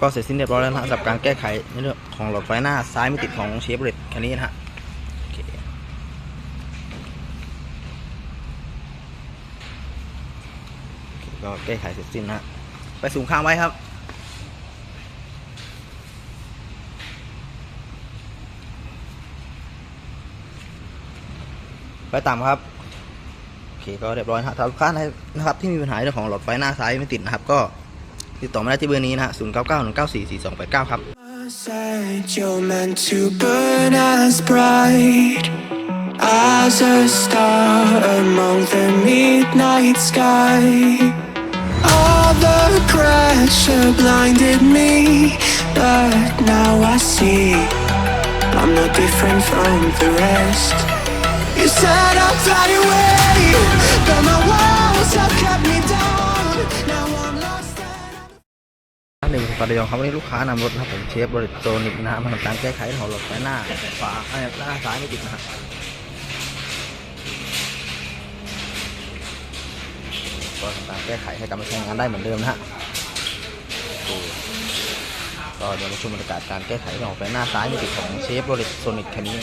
ก็เสร็จสิ้นเรียบร้อยแล้วนะฮะสำหรับการแก้ไขในเรื่องของหลอดไฟหน้าซ้ายไม่ติดของเชฟโรเลตคันนี้นะฮะก็แก้ไขเสร็จสิ้นนะฮะไปสูงข้างไว้ครับไปต่ำครับโอเคก็เรียบร้อยนะฮะถ้าลูกค้านะครับที่มีปัญหาเรื่องของหลอดไฟหน้าซ้ายไม่ติดนะครับก็ ติดต่อมาได้ที่เบอร์นี้นะฮะ0 9 9 1 9 4 4 2 8 9ครับ Said you're meant to burn as bright as a star among the midnight sky. All the pressure blinded me, but now I see I'm not different from the rest. You said I'd fly away, but my ประเดี๋ยวครับวันนี้ลูกค้านำรถนะครับผมเชฟบริโตนิกนะฮะมาทำการแก้ไขของหลอดไฟหน้าฝาเอ้หน้าซ้ายไม่ติดนะฮะก็ทำการแก้ไขให้กลับมาใช้งานได้เหมือนเดิมนะฮะก็เดี๋ยวมาชมบรรยากาศการแก้ไขของไฟหน้าซ้ายไม่ติดของเชฟบริษัทโซนิกคันนี้